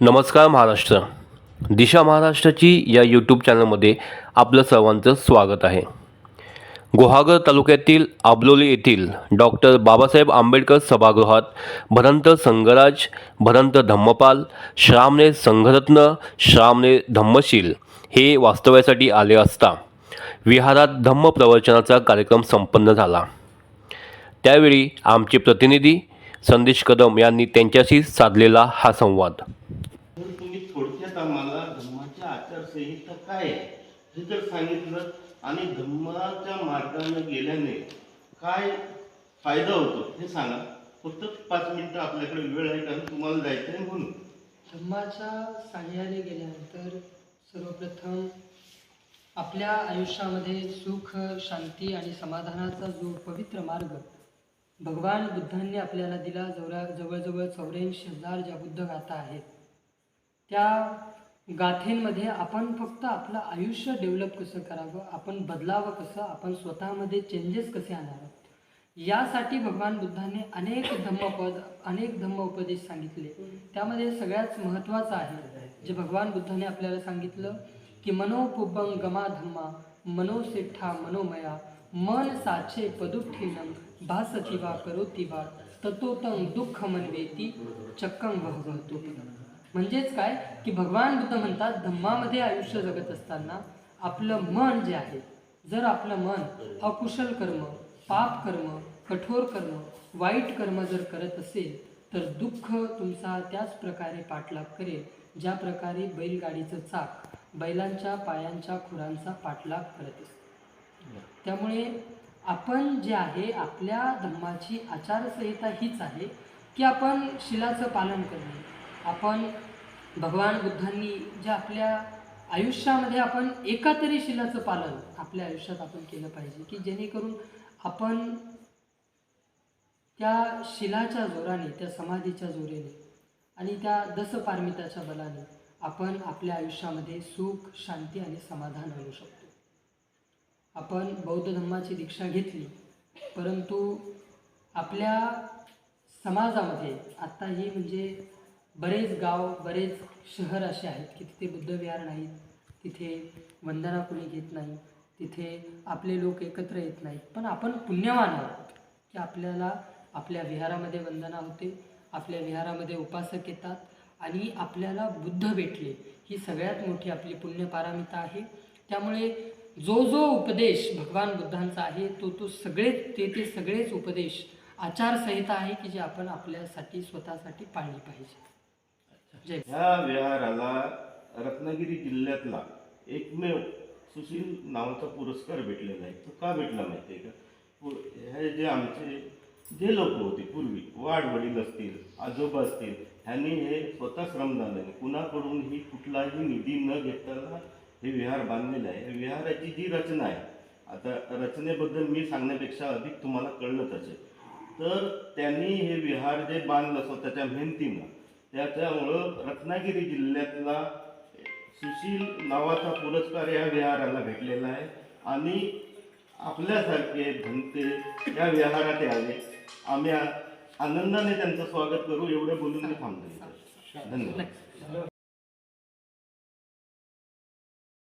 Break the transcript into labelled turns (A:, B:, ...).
A: नमस्कार महाराष्ट्र. दिशा महाराष्ट्राची या यूट्यूब चॅनलमध्ये आपलं सर्वांचं स्वागत आहे. गुहागर तालुक्यातील आबलोली येथील डॉक्टर बाबासाहेब आंबेडकर सभागृहात भदंत संगराज भदंत धम्मपाल श्रामने संघरत्न श्रामने धम्मशील हे वास्तव्यासाठी आले असता विहारात धम्म प्रवचनाचा कार्यक्रम संपन्न झाला. त्यावेळी आमचे प्रतिनिधी संदेश कदम यांनी त्यांच्याशी साधलेला हा संवाद.
B: थोडक्यात मला धम्माच्या आचारसंहिता काय आहे? हे जर सांगितलं आणि धम्माच्या मार्गाने गेल्याने काय फायदा होतो हे सांगा. फक्त पाच मिनिटं आपल्याकडे वेळ आहे कारण तुम्हाला जायचं आहे म्हणून.
C: धम्माच्या साह्याने गेल्यानंतर सर्वप्रथम आपल्या आयुष्यामध्ये सुख शांती आणि समाधानाचा जो पवित्र मार्ग भगवान बुद्धांनी आपल्याला दिला जवळ जवळजवळ चौऱ्याऐंशी हजार ज्या बुद्ध गाथा आहेत त्या गाथेंमध्ये आपण फक्त आपलं आयुष्य डेव्हलप कसं करावं आपण बदलावं कसं आपण स्वतःमध्ये चेंजेस कसे आणावं यासाठी भगवान बुद्धाने अनेक धम्मपद अनेक धम्म उपदेश सांगितले. त्यामध्ये सगळ्यात महत्त्वाचं आहे जे भगवान बुद्धाने आपल्याला सांगितलं की मनोपुब्बं गमा धम्मा मनोसेठा मनोमया मन साचे पदुठीनम भासती वा करोती वा ततोतं दुःख मनवेती चक्कं वहवतो. म्हणजेच काय? की भगवान बुद्ध म्हणतात धम्मामध्ये आयुष्य जगत असताना आपलं मन जे आहे जर आपलं मन अकुशल कर्म पाप कर्म कठोर कर्म वाईट कर्म जर करत असेल तर दुःख तुमचा त्याच प्रकारे पाठलाग करेल ज्या प्रकारे बैलगाडीचं चाक बैलांच्या पायांच्या खुरांचा पाठलाग करत असते. त्यामुळे आपण जे आहे आपल्या धम्माची आचारसंहिता हीच आहे की आपण शिलाचं पालन करणे. आपण भगवान बुद्धांनी ज्या आपल्या आयुष्यामध्ये आपण एका तरी शिलाचं पालन आपल्या आयुष्यात आपण केलं पाहिजे की जेणेकरून आपण त्या शिलाच्या जोराने त्या समाधीच्या जोरेने आणि त्या दसपारमिताच्या बलाने आपण आपल्या आयुष्यामध्ये सुख शांती आणि समाधान आणू शकतो. आपण बौद्ध धर्माची दीक्षा घेतली परंतु आपल्या समाजामध्ये आत्ताही म्हणजे बरेच गाव बरेच शहर असे आहेत की तिथे बुद्धविहार नाहीत तिथे वंदना कोणी घेत नाही तिथे आपले लोक एकत्र येत नाहीत. पण आपण पुण्यवान आहोत की आपल्याला आपल्या विहारामध्ये वंदना होते आपल्या विहारामध्ये उपासक येतात आणि आपल्याला बुद्ध भेटले. ही सगळ्यात मोठी आपली पुण्यपारामिता आहे. त्यामुळे जो जो उपदेश भगवान बुद्धांचा आहे तो तो सगळे ते ते सगळेच उपदेश आचारसंहिता आहे की जे आपण आपल्यासाठी स्वतःसाठी पाळली पाहिजे.
B: ह्या विहाराला रत्नागिरी जिल्ह्यातला एकमेव सुशील नावाचा पुरस्कार भेटलेला आहे. तो का भेटला माहिती आहे का हे जे आमचे जे लोक होते पूर्वी वाढ वडील असतील आजोबा असतील ह्यांनी हे स्वतः श्रमदानाने कुणाकडूनही कुठलाही निधी न घेताना हे विहार बांधलेलं आहे. विहाराची जी रचना आहे आता रचनेबद्दल मी सांगण्यापेक्षा अधिक तुम्हाला कळलंच असेल. तर त्यांनी हे विहार जे बांधलं स्वतःच्या मेहनतीनं त्याच्यामुळं रत्नागिरी जिल्ह्यातला सुशील नावाचा पुरस्कार या विहाराला भेटलेला आहे. आणि आपल्यासारखे धनते या विहारात यावे. आम्ही आनंदाने त्यांचं स्वागत करू. एवढं बोलून मी थांबतो धन्यवाद.